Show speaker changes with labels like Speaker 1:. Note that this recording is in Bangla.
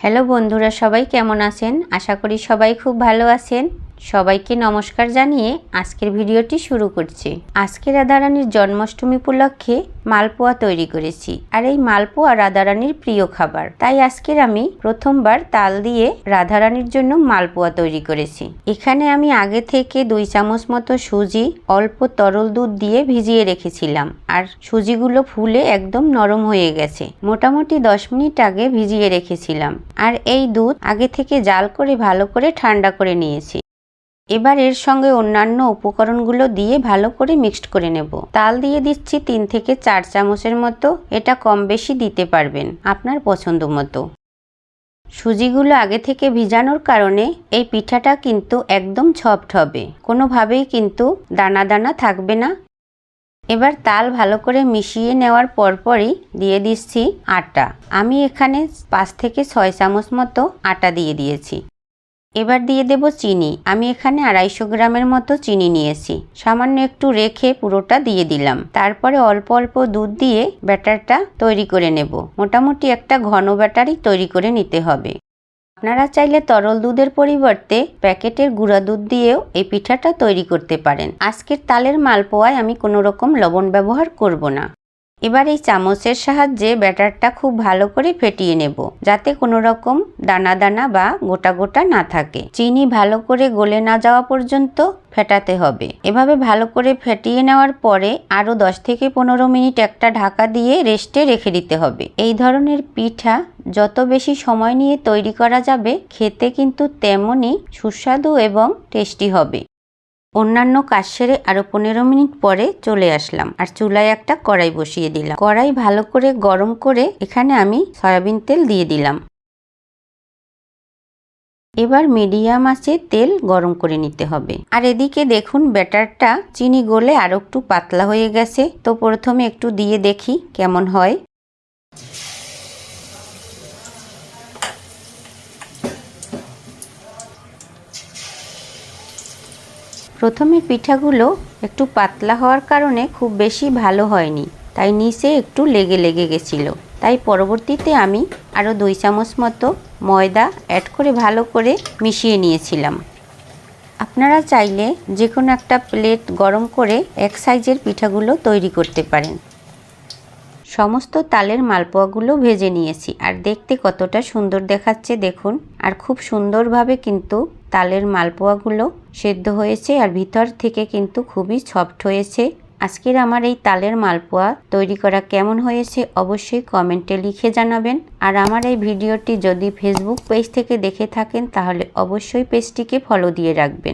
Speaker 1: হ্যালো বন্ধুরা সবাই কেমন আছেন? আশা করি সবাই খুব ভালো আছেন। সবাইকে নমস্কার জানিয়ে আজকের ভিডিওটি শুরু করছি। আজকে রাধারানীর জন্মাষ্টমী উপলক্ষে মালপোয়া তৈরি করেছি। আর এই মালপোয়া রাধারানীর প্রিয় খাবার। তাই আজকের আমি প্রথমবার তাল দিয়ে রাধারানীর জন্য মালপোয়া তৈরি করেছি। এখানে আমি আগে থেকে দুই চামচ মতো সুজি, অল্প তরল দুধ দিয়ে ভিজিয়ে রেখেছিলাম। আর সুজিগুলো ফুলে একদম নরম হয়ে গেছে। মোটামুটি দশ মিনিট আগে ভিজিয়ে রেখেছিলাম। আর এই দুধ আগে থেকে জাল করে ভালো করে ঠান্ডা করে নিয়েছি। এবার এর সঙ্গে অন্যান্য উপকরণগুলো দিয়ে ভালো করে মিক্সড করে নেব। তাল দিয়ে দিচ্ছি তিন থেকে চার চামচের মতো। এটা কম বেশি দিতে পারবেন আপনার পছন্দ মতো। সুজিগুলো আগে থেকে ভিজানোর কারণে এই পিঠাটা কিন্তু একদম সফট হবে। কোনোভাবেই কিন্তু দানা দানা থাকবে না। এবার তাল ভালো করে মিশিয়ে নেওয়ার পরপরই দিয়ে দিচ্ছি আটা। আমি এখানে পাঁচ থেকে ছয় চামচ মতো আটা দিয়ে দিয়েছি। এবার দিয়ে দেব চিনি। আমি এখানে আড়াইশো গ্রামের মতো চিনি নিয়েছি। সামান্য একটু রেখে পুরোটা দিয়ে দিলাম। তারপরে অল্প অল্প দুধ দিয়ে ব্যাটারটা তৈরি করে নেব। মোটামুটি একটা ঘন ব্যাটারই তৈরি করে নিতে হবে। আপনারা চাইলে তরল দুধের পরিবর্তে প্যাকেটের গুঁড়া দুধ দিয়েও এই পিঠাটা তৈরি করতে পারেন। আজকের তালের মালপোয়ায় আমি কোনো রকম লবণ ব্যবহার করব না। এবার এই চামচের সাহায্যে ব্যাটারটা খুব ভালো করে ফেটিয়ে নেব, যাতে কোনো রকম দানা দানা বা গোটা গোটা না থাকে। চিনি ভালো করে গলে না যাওয়া পর্যন্ত ফেটাতে হবে। এভাবে ভালো করে ফেটিয়ে নেওয়ার পরে আরও দশ থেকে পনেরো মিনিট একটা ঢাকা দিয়ে রেস্টে রেখে দিতে হবে। এই ধরনের পিঠা যত বেশি সময় নিয়ে তৈরি করা যাবে, খেতে কিন্তু তেমনই সুস্বাদু এবং টেস্টি হবে। অন্যান্য কাজ সেরে আরও পনেরো মিনিট পরে চলে আসলাম। আর চুলায় একটা কড়াই বসিয়ে দিলাম। কড়াই ভালো করে গরম করে এখানে আমি সয়াবিন তেল দিয়ে দিলাম। এবার মিডিয়াম আছে তেল গরম করে নিতে হবে। আর এদিকে দেখুন ব্যাটারটা চিনি গলে আরও একটু পাতলা হয়ে গেছে। তো প্রথমে একটু দিয়ে দেখি কেমন হয়। প্রথমে পিঠাগুলো একটু পাতলা হওয়ার কারণে খুব বেশি ভালো হয়নি, তাই নিচে একটু লেগে লেগে গেছিল। তাই পরবর্তীতে আমি আরও দুই চামচ মতো ময়দা অ্যাড করে ভালো করে মিশিয়ে নিয়েছিলাম। আপনারা চাইলে যে কোনো একটা প্লেট গরম করে এক সাইজের পিঠাগুলো তৈরি করতে পারেন। সমস্ত তালের মালপোয়াগুলো ভেজে নিয়েছি, আর দেখতে কতটা সুন্দর দেখাচ্ছে দেখুন, আর খুব সুন্দরভাবে কিন্তু তালের মালপোয়াগুলো সেদ্ধ হয়েছে আর ভিতর থেকে কিন্তু খুবই সফট হয়েছে। আজকের আমার এই তালের মালপোয়া তৈরি করা কেমন হয়েছে অবশ্যই কমেন্টে লিখে জানাবেন। আর আমার এই ভিডিওটি যদি ফেসবুক পেজ থেকে দেখে থাকেন তাহলে অবশ্যই পেজটিকে ফলো দিয়ে রাখবেন।